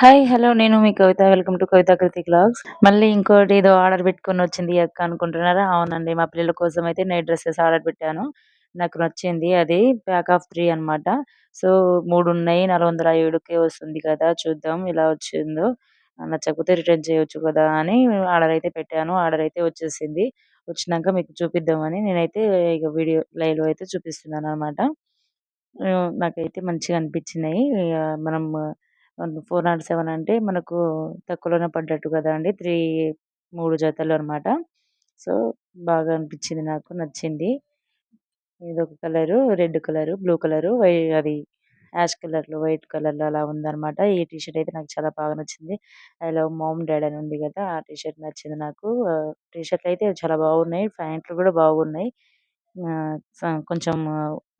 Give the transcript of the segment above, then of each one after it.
Hi hello నేను మీ కవిత. Welcome to కవిత కృతి క్లాగ్స్ మళ్ళీ ఇంకోటి ఏదో ఆర్డర్ పెట్టుకొని వచ్చింది అక్క అనుకుంటున్నారా? అవునండి మా పిల్లల కోసం అయితే నైట్ డ్రెస్సెస్ ఆర్డర్ పెట్టాను. నాకు నచ్చింది అది ప్యాక్ ఆఫ్ త్రీ అనమాట సో మూడు ఉన్నాయి నాలుగు వందల ఏడుకే వస్తుంది కదా చూద్దాం ఇలా వచ్చిందో. నచ్చకపోతే రిటర్న్ చేయొచ్చు కదా అని ఆర్డర్ అయితే పెట్టాను. ఆర్డర్ అయితే వచ్చేసింది. వచ్చినాక మీకు చూపిద్దామని నేనైతే ఇక వీడియో లైవ్లో అయితే చూపిస్తున్నాను అనమాట నాకైతే మంచిగా అనిపించినాయి. ఇక మనం ఫోర్ నాట్ సెవెన్ అంటే మనకు తక్కువలోనే పడ్డట్టు కదా అండి. త్రీ మూడు జతలు అనమాట సో బాగా అనిపించింది నాకు నచ్చింది. ఇదొక colour red colour blue colour అది యాష్ కలర్లో వైట్ కలర్లో అలా ఉందన్నమాట. ఈ టీషర్ట్ అయితే నాకు చాలా బాగా నచ్చింది. ఐ లవ్ మామ్ డాడ్ అని ఉంది కదా ఆ టీషర్ట్ నచ్చింది నాకు. టీషర్ట్ అయితే చాలా బాగున్నాయి ప్యాంట్లు కూడా బాగున్నాయి. కొంచెం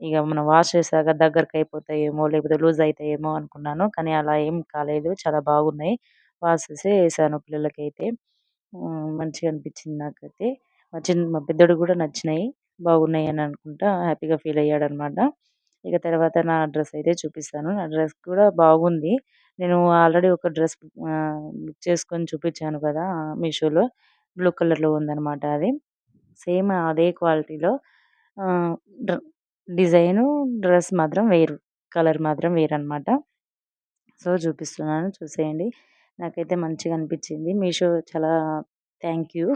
ఇక మనం వాష్ చేసాక దగ్గరకు అయిపోతాయేమో లేకపోతే లూజ్ అవుతాయేమో అనుకున్నాను. కానీ అలా ఏం కాలేదు. చాలా బాగున్నాయి. వాష్ చేసి వేసాను పిల్లలకైతే. మంచిగా అనిపించింది నాకైతే. మా చిన్న మా పెద్దడు కూడా నచ్చినాయి. బాగున్నాయి అని అనుకుంటా హ్యాపీగా ఫీల్ అయ్యాడు అనమాట ఇక తర్వాత నా డ్రెస్ అయితే చూపిస్తాను. నా డ్రెస్ కూడా బాగుంది. నేను ఆల్రెడీ ఒక డ్రెస్ బుక్ చేసుకొని చూపించాను కదా మీషోలో. బ్లూ కలర్లో ఉందన్నమాట అది. సేమ్ అదే క్వాలిటీలో. డిజైను డ్రెస్ మాత్రం వేరు కలర్ మాత్రం వేరు అనమాట సో చూపిస్తున్నాను చూసేయండి. నాకైతే మంచిగా అనిపించింది. మీషో చాలా థ్యాంక్ యూ.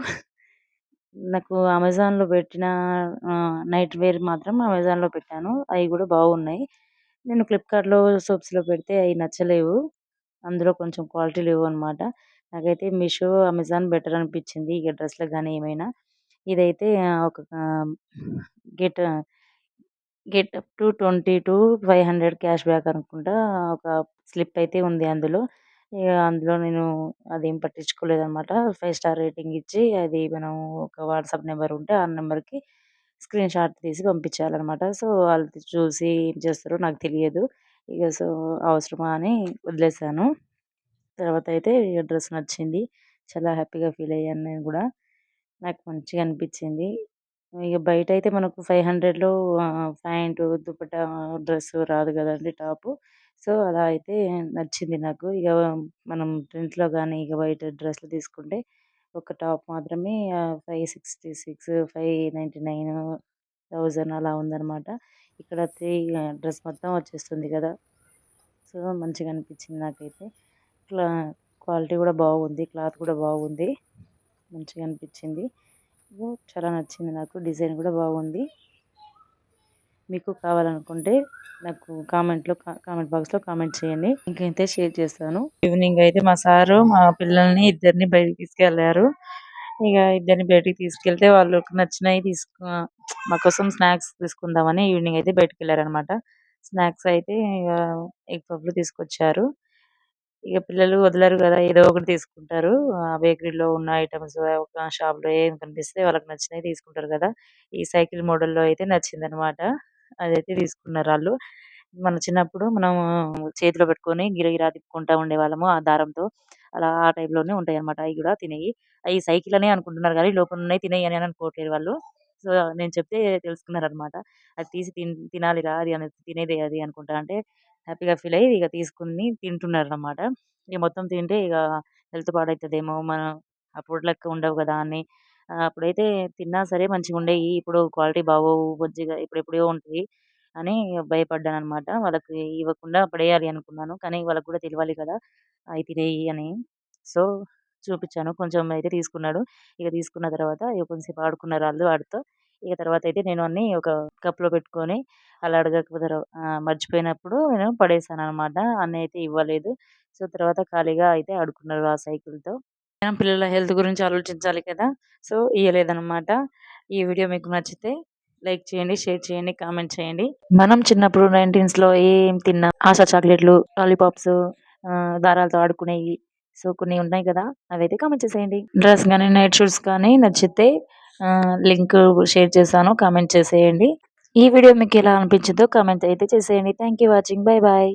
నాకు అమెజాన్లో పెట్టిన నైట్ వేర్ మాత్రం అమెజాన్లో పెట్టాను. అవి కూడా బాగున్నాయి. నేను ఫ్లిప్కార్ట్లో సోప్స్లో పెడితే అవి నచ్చలేవు. అందులో కొంచెం క్వాలిటీ లేవు అనమాట నాకైతే మీషో అమెజాన్ బెటర్ అనిపించింది. ఇక డ్రెస్లకు కానీ ఏమైనా. ఇదైతే ఒక get get up to twenty to five hundred cash back అనుకుంటా ఒక స్లిప్ అయితే ఉంది అందులో. ఇక అందులో నేను అదేం పట్టించుకోలేదు అనమాట ఫైవ్ స్టార్ రేటింగ్ ఇచ్చి అది మనం ఒక వాట్సాప్ నెంబర్ ఉంటే ఆ నెంబర్కి స్క్రీన్ షాట్ తీసి పంపించాలన్నమాట సో వాళ్ళు చూసి ఏం చేస్తారో నాకు తెలియదు. ఇక సో అవసరమా అని వదిలేసాను. తర్వాత అయితే డ్రెస్ నచ్చింది. చాలా హ్యాపీగా ఫీల్ అయ్యాను నేను కూడా. నాకు మంచిగా అనిపించింది. ఇక బయట అయితే మనకు ఫైవ్ హండ్రెడ్లో ప్యాంట్ దుపట్టా డ్రెస్ రాదు కదండి టాపు. సో అలా అయితే నచ్చింది నాకు. ఇక మనం ప్రింట్లో కానీ ఇక బయట డ్రెస్సులు తీసుకుంటే ఒక టాప్ మాత్రమే five sixty six five ninety nine thousand అలా ఉందన్నమాట. ఇక్కడ త్రీ డ్రెస్ మొత్తం వచ్చేస్తుంది కదా. సో మంచిగా అనిపించింది నాకైతే. క్లా క్వాలిటీ కూడా బాగుంది క్లాత్ కూడా బాగుంది. మంచిగా అనిపించింది. చాలా నచ్చింది నాకు. డిజైన్ కూడా బాగుంది. మీకు కావాలనుకుంటే నాకు కామెంట్లో కామెంట్ బాక్స్లో కామెంట్ చేయండి. ఇంకైతే షేర్ చేస్తాను. ఈవినింగ్ అయితే మా సారు మా పిల్లల్ని ఇద్దరిని బయటికి తీసుకెళ్ళారు. ఇక ఇద్దరిని బయటికి తీసుకెళ్తే వాళ్ళకి నచ్చినవి తీసుకు మా కోసం స్నాక్స్ తీసుకుందామని ఈవినింగ్ అయితే బయటకు వెళ్ళారనమాట. స్నాక్స్ అయితే ఇక ఎగ్ పఫ్లు తీసుకొచ్చారు. ఇక పిల్లలు వదలరు కదా ఏదో ఒకటి తీసుకుంటారు. ఆ బేకరీ లో ఉన్న ఐటమ్స్ ఒక షాప్లో ఏం కనిపిస్తే వాళ్ళకి నచ్చినవి తీసుకుంటారు కదా. ఈ సైకిల్ మోడల్లో అయితే నచ్చింది అనమాట అదైతే తీసుకున్నారు వాళ్ళు. మన చిన్నప్పుడు మనం చేతిలో పెట్టుకొని గిరగిరా తిప్పుకుంటా ఉండేవాళ్ళము ఆ దారంతో. అలా ఆ టైప్లోనే ఉంటాయి అనమాట అవి కూడా తినేవి అవి సైకిల్ అనే అనుకుంటున్నారు కానీ లోపల ఉన్నాయి తినేవి అని అనుకోవట్లేదు వాళ్ళు. సో నేను చెప్తే తెలుసుకున్నారు అనమాట అది తీసి తినాలిరా అది అని తినేదే అది అనుకుంటా అంటే హ్యాపీగా ఫీల్ అయ్యి ఇక తీసుకుని తింటున్నారు అనమాట ఇక మొత్తం తింటే ఇక హెల్త్ పాడవుతుందేమో మనం అప్పుడు లెక్క ఉండవు కదా అని. అప్పుడైతే తిన్నా సరే మంచిగా ఉండేవి ఇప్పుడు క్వాలిటీ బాగోవు మంచిగా ఇప్పుడెప్పుడో ఉంటాయి అని భయపడ్డాను అనమాట వాళ్ళకి ఇవ్వకుండా పడేయాలి అనుకున్నాను. కానీ వాళ్ళకి కూడా తెలియాలి కదా అవి తినేయి అని. సో చూపించాను. కొంచెం అయితే తీసుకున్నాడు. ఇక తీసుకున్న తర్వాత ఇక కొంచెంసేపు ఆడుకున్నారు వాళ్ళు వాడితో ఇక తర్వాత అయితే నేను అన్ని ఒక కప్లో పెట్టుకొని అలా అడగకపోతే మర్చిపోయినప్పుడు నేను పడేసాను అనమాట అన్నీ అయితే ఇవ్వలేదు. సో తర్వాత ఖాళీగా అయితే ఆడుకున్నారు ఆ సైకిల్తో. మనం పిల్లల హెల్త్ గురించి ఆలోచించాలి కదా! సో ఇవ్వలేదన్నమాట ఈ వీడియో మీకు నచ్చితే లైక్ చేయండి షేర్ చేయండి కామెంట్ చేయండి. మనం చిన్నప్పుడు నైన్టీన్స్లో ఏం తిన్నా? ఆశా చాక్లెట్లు లాలీపాప్స్ దారాలతో ఆడుకునేవి. సో కొన్ని ఉన్నాయి కదా! అవైతే కామెంట్ చేసేయండి. డ్రెస్ కానీ నైట్ షూస్ కానీ నచ్చితే లింక్ షేర్ చేశాను. కామెంట్ చేసేయండి. ఈ వీడియో మీకు ఎలా అనిపించిందో కామెంట్ అయితే చేసేయండి. Thank you watching bye bye